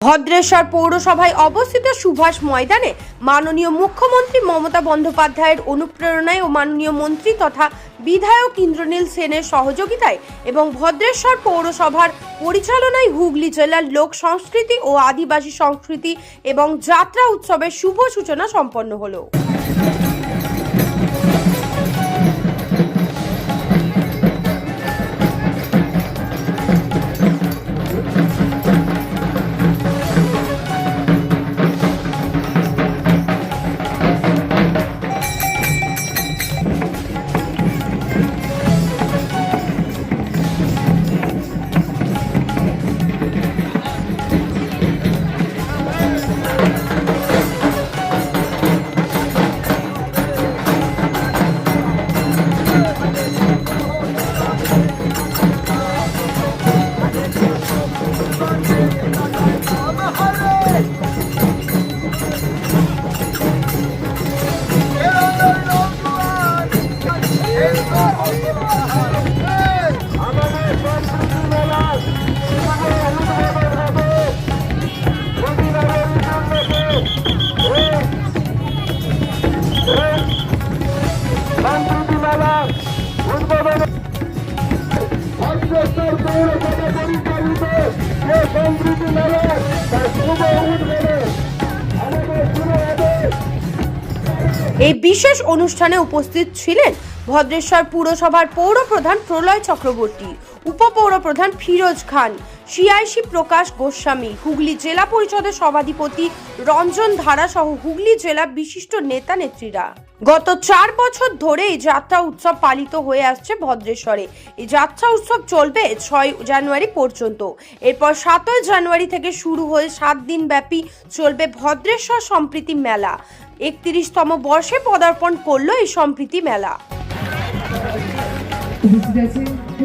ভদ্রেশ্বর পৌরসভায় অবস্থিত সুভাষ ময়দানে মাননীয় মুখ্যমন্ত্রী মমতা বন্দ্যোপাধ্যায়ের অনুপ্রেরণায় ও মাননীয় মন্ত্রী তথা বিধায়ক ইন্দ্রনীল সেনের সহযোগিতায় এবং ভদ্রেশ্বর পৌরসভার পরিচালনায় হুগলি জেলার লোক সংস্কৃতি ও আদিবাসী সংস্কৃতি এবং যাত্রা উৎসবের শুভ সূচনা সম্পন্ন হলো। এই বিশেষ অনুষ্ঠানে উপস্থিত ছিলেন ভদ্রেশ্বর পুরসভার পৌর প্রধান প্রলয় চক্রবর্তী। উপপৌর প্রধান ফিরোজ খান, সিআইসি প্রকাশ গোস্বামী, হুগলি জেলা পরিষদের সভাধিপতি রঞ্জন ধারা সহ হুগলি জেলা বিশিষ্ট নেতা নেত্রীরা। গত চার বছর ধরে এই যাত্রা উৎসব পালিত হয়ে আসছে ভদ্রেশ্বরে। এই যাত্রা উৎসব চলবে ছয় জানুয়ারি পর্যন্ত। এরপর সাতই জানুয়ারি থেকে শুরু হয়ে সাত দিন ব্যাপী চলবে ভদ্রেশ্বর সম্প্রীতি মেলা। একত্রিশতম বর্ষে পদার্পণ করল এই সম্প্রীতি মেলা।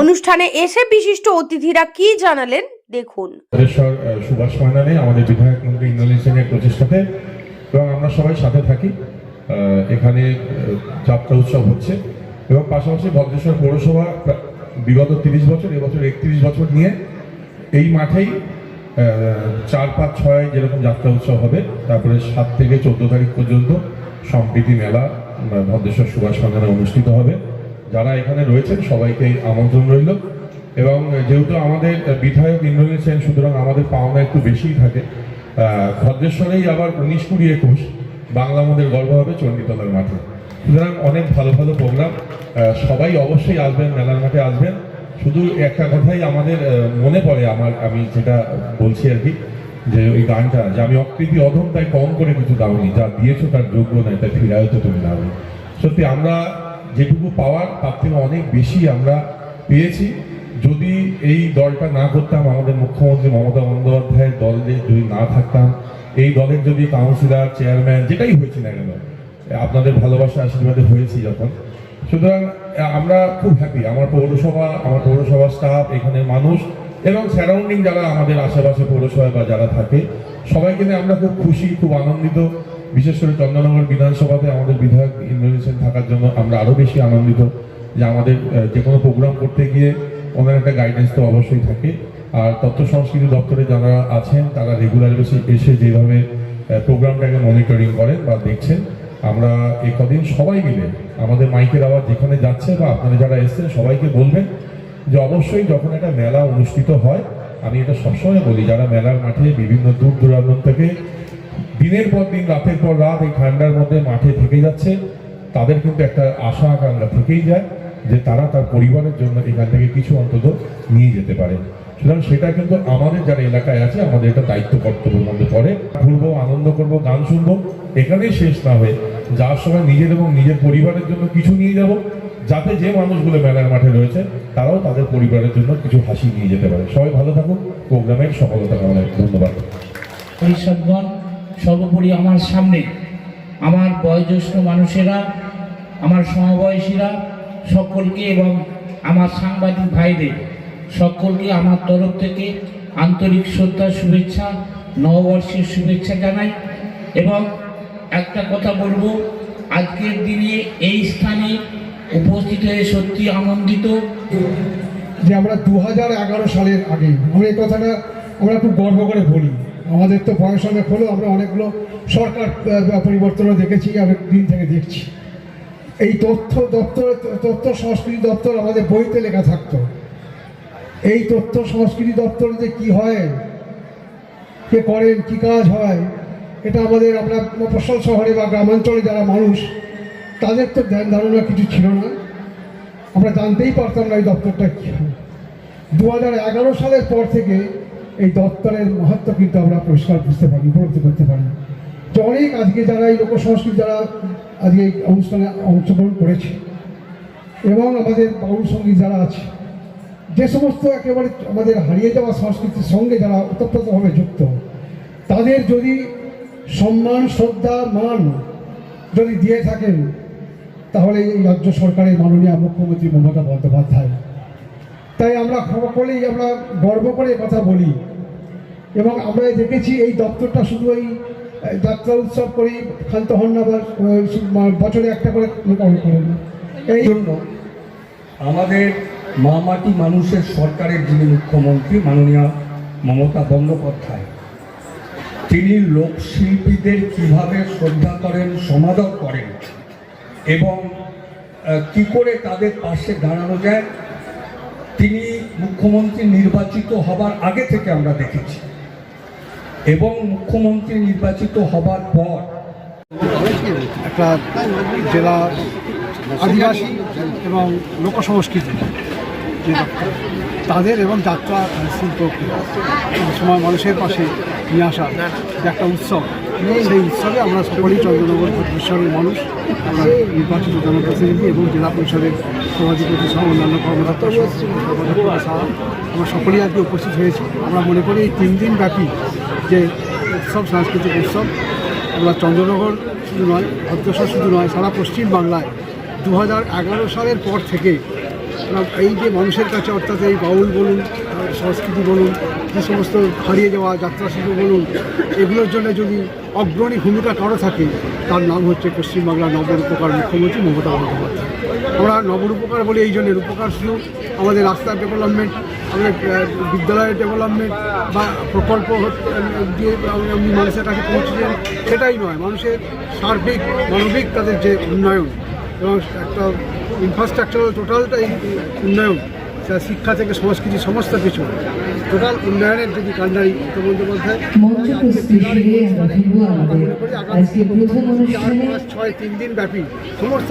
অনুষ্ঠানে এসে বিশিষ্ট অতিথিরা কি জানালেন দেখুন। সুভাষ ময়দানে আমাদের বিধায়ক মন্ত্রী ইন্দ্রনীল সেনের প্রচেষ্টাতে। এবং আমরা সবাই সাথে থাকি। এখানে যাত্রা উৎসব হচ্ছে। এবং পাশাপাশি ভদ্রেশ্বর পৌরসভা বিগত তিরিশ বছর এবছর একত্রিশ বছর নিয়ে এই মাঠেই চার পাঁচ ছয় যেরকম যাত্রা উৎসব হবে তারপরে সাত থেকে চোদ্দ তারিখ পর্যন্ত সম্প্রীতি মেলা ভদ্রেশ্বর সুভাষ ময়দানে অনুষ্ঠিত হবে। যারা এখানে রয়েছেন, সবাইকে আমন্ত্রণ রইল। এবং যেহেতু আমাদের বিধায়ক ইন্দ্রনীল সেন, সুতরাং আমাদের পাওনা একটু বেশিই থাকে ভদ্রেশ্বরেই আবার উনিশ কুড়ি একুশ, বাংলা আমাদের গর্ব হবে চণ্ডীতলার মাঠে। সুতরাং অনেক ভালো ভালো প্রোগ্রাম সবাই অবশ্যই আসবেন, মেলার মাঠে আসবেন। শুধু একটা কথাই আমাদের মনে পড়ে আমার, আমি যেটা বলছি আর কি, যে ওই গানটা, যে আমি অকৃতি অধম, তাই কম করে কিছু দাওনি, যা দিয়েছ তার যোগ্য নয়, তাই ফিরায়ও তো তুমি দাওনি। সত্যি আমরা যেটুকু পাওয়ার, তার থেকে অনেক বেশি আমরা পেয়েছি। যদি এই দলটা না করতাম, আমাদের মুখ্যমন্ত্রী মমতা বন্দ্যোপাধ্যায়ের দলে যদি না থাকতাম, এই দলের যদি কাউন্সিলর, চেয়ারম্যান, যেটাই হয়েছে না কেন, আপনাদের ভালোবাসা, আশীর্বাদে হয়েছি যখন। সুতরাং, আমরা খুব হ্যাপি আমার পৌরসভা, আমার পৌরসভার স্টাফ এখানের মানুষ, এবং সারাউন্ডিং যারা আমাদের আশেপাশে পৌরসভায় বা যারা থাকে, সবাইকে নিয়ে আমরা খুব খুশি, খুব আনন্দিত। বিশেষ করে চন্দ্রনগর বিধানসভাতে আমাদের বিধায়ক ইন্দ্রনীল সেন থাকার জন্য আমরা আরও বেশি আনন্দিত যে আমাদের যে কোনো প্রোগ্রাম করতে গিয়ে ওনার একটা গাইডেন্স তো অবশ্যই থাকে। আর তথ্য সংস্কৃতি দপ্তরে যারা আছেন, তারা রেগুলার এসে এসে যেভাবে প্রোগ্রামটাকে মনিটরিং করেন বা দেখছেন, আমরা এই কদিন সবাই মিলে আমাদের মাইকের আওয়াজ যেখানে যাচ্ছে বা আপনারা যারা এসছেন, সবাইকে বলবেন যে অবশ্যই যখন একটা মেলা অনুষ্ঠিত হয়, আমি এটা সবসময় বলি, যারা মেলার মাঠে বিভিন্ন দূর দূরান্ত থেকে দিনের পর দিন, রাতের পর রাত এই ঠান্ডার মধ্যে মাঠে থেকে যাচ্ছে। তাদের কিন্তু একটা আশা আকাঙ্ক্ষা থেকেই যায় যে তারা তার পরিবারের জন্য এখান থেকে কিছু অন্তত নিয়ে যেতে পারে। সুতরাং সেটা কিন্তু আমাদের যারা এলাকায় আছে, আমাদের এটা দায়িত্ব কর্তব্যের মধ্যে পড়ে। ঘুরবো, আনন্দ করব, গান শুনব, এখানেই শেষ না হয়ে যাওয়ার সময় নিজের এবং নিজের পরিবারের জন্য কিছু নিয়ে যাব, যাতে যে মানুষগুলো মেলার মাঠে রয়েছে, তারাও তাদের পরিবারের জন্য কিছু হাসি নিয়ে যেতে পারে। সবাই ভালো থাকুন, প্রোগ্রামের সফলতা কামনা করি। ধন্যবাদ পরিষদগণ সর্বোপরি আমার সামনে আমার বয়োজ্যেষ্ঠ মানুষেরা, আমার সমবয়সীরা সকলকে এবং আমার সাংবাদিক ভাইদের সকলকে আমার তরফ থেকে আন্তরিক শ্রদ্ধা, শুভেচ্ছা, নববর্ষের শুভেচ্ছা জানাই এবং একটা কথা বলব, আজকের দিনে এই স্থানে উপস্থিত হয়ে সত্যি আনন্দিত যে আমরা দু হাজার এগারো সালের আগে আমরা এই কথাটা আমরা একটু গর্ব করে বলি। আমাদের তো বয়স অনেক হলো, আমরা অনেকগুলো সরকার পরিবর্তনও দেখেছি, অনেক দিন থেকে দেখছি। এই তথ্য দপ্তর, তথ্য সংস্কৃতি দপ্তর আমাদের বইতে লেখা থাকতো। এই তথ্য সংস্কৃতি দপ্তরে যে কী হয়, কে করেন, কী কাজ হয়, এটা আমাদের আমরা মফস্বল শহরে বা গ্রামাঞ্চলে যারা মানুষ, তাদের তো ধ্যান ধারণা কিছু ছিল না। আমরা জানতেই পারতাম না এই দপ্তরটা কী হয়। দু হাজার এগারো সালের পর থেকে এই দপ্তরের মাহাত্ম কিন্তু আমরা পরিষ্কার বুঝতে পারি, উপলব্ধি করতে পারি। যে অনেক আজকে যারা এই লোকসংস্কৃতি যারা আজকে এই অনুষ্ঠানে অংশগ্রহণ করেছে, এবং আমাদের বাউল সংগীত যারা আছে, যে সমস্ত একেবারে আমাদের হারিয়ে যাওয়া সংস্কৃতির সঙ্গে যারা ওতপ্রোতভাবে যুক্ত, তাদের যদি সম্মান, শ্রদ্ধা, মান যদি দিয়ে থাকেন, তাহলে এই রাজ্য সরকারের মাননীয় মুখ্যমন্ত্রী মমতা বন্দ্যোপাধ্যায় তাই আমরা সকলেই আমরা গর্ব করে কথা বলি এবং আমরা দেখেছি এই দপ্তরটা শুধু এই যাত্রা উৎসব করেই ক্ষান্ত হন না বছরে একটা করে করেন। এই জন্য আমাদের মামাটি মানুষের সরকারের যিনি মুখ্যমন্ত্রী মাননীয় মমতা বন্দ্যোপাধ্যায়, তিনি লোকশিল্পীদের কীভাবে শ্রদ্ধা করেন, সমাদর করেন এবং কি করে তাদের পাশে দাঁড়ানো যায় তিনি মুখ্যমন্ত্রী নির্বাচিত হবার আগে থেকে আমরা দেখেছি। এবং মুখ্যমন্ত্রী নির্বাচিত হবার পর একটা জেলা আদিবাসী এবং লোক সংস্কৃতি তাদের এবং যাত্রা শিল্পকে সময় মানুষের পাশে নিয়ে আসা একটা উৎসব সেই উৎসবে আমরা সকলেই চন্দ্রনগর ভদ্রেশ্বরের মানুষ। আমরা নির্বাচিত জনপ্রতিনিধি এবং জেলা পরিষদের সভাধিপতি সহ অন্যান্য কর্মকর্তা আমরা সকলেই আজকে উপস্থিত হয়েছি। আমরা মনে করি এই তিন দিন ব্যাপী যে উৎসব, সাংস্কৃতিক উৎসব, আমরা চন্দ্রনগর শুধু নয়, ভদ্রসর শুধু নয়, সারা পশ্চিম বাংলায় দু হাজার এগারো সালের পর থেকে এই যে মানুষের কাছে অর্থাৎ এই বাউল বলুন, সংস্কৃতি বলুন যে সমস্ত হারিয়ে যাওয়া যাত্রা শিল্প বলুন, এগুলোর জন্য যদি অগ্রণী ভূমিকা কারও থাকে, তার নাম হচ্ছে পশ্চিমবাংলার নবরূপকার মুখ্যমন্ত্রী মমতা বন্দ্যোপাধ্যায়। আমরা নবরূপকার বলি, এই জন্য রূপকার শুধু আমাদের রাস্তার ডেভেলপমেন্ট আমাদের বিদ্যালয়ের ডেভেলপমেন্ট বা প্রকল্প দিয়ে আপনি মানুষের কাছে পৌঁছেছেন, সেটাই নয়। মানুষের সার্বিক, মানবিক তাদের যে উন্নয়ন, এবং একটা ইনফ্রাস্ট্রাকচারাল টোটালটাই উন্নয়ন। সেটা শিক্ষা থেকে সংস্কৃতি সমস্ত কিছু। টোটাল উন্নয়নের যদি কান্ডারি মমতা বন্দ্যোপাধ্যায় মঞ্চ প্রস্তুতি শিবিরে আমরা ফিরবো আমাদের। আজকে প্রথম অনুষ্ঠানে পাঁচ ছয় তিন দিন ব্যাপী সমস্ত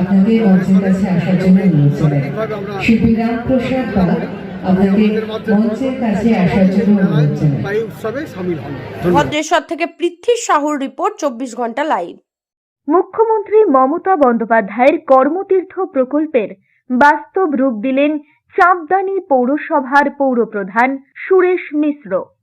আপনাকে মঞ্চের কাছে আসার জন্য অনুরোধ শিল্পী রামপ্রসাদ বাগ আপনাকে মঞ্চের কাছে আসার জন্য অনুরোধ জানাই এই উৎসবে সামিল হন। ধন্যবাদ। ভদ্রেশ্বর থেকে পৃথ্বী সাহুর রিপোর্ট চব্বিশ ঘণ্টা লাইভ। মুখ্যমন্ত্রী মমতা বন্দ্যোপাধ্যায়ের কর্মতীর্থ প্রকল্পের বাস্তব রূপ দিলেন চাঁদদানি পৌরসভার পৌরপ্রধান সুরেশ মিশ্র।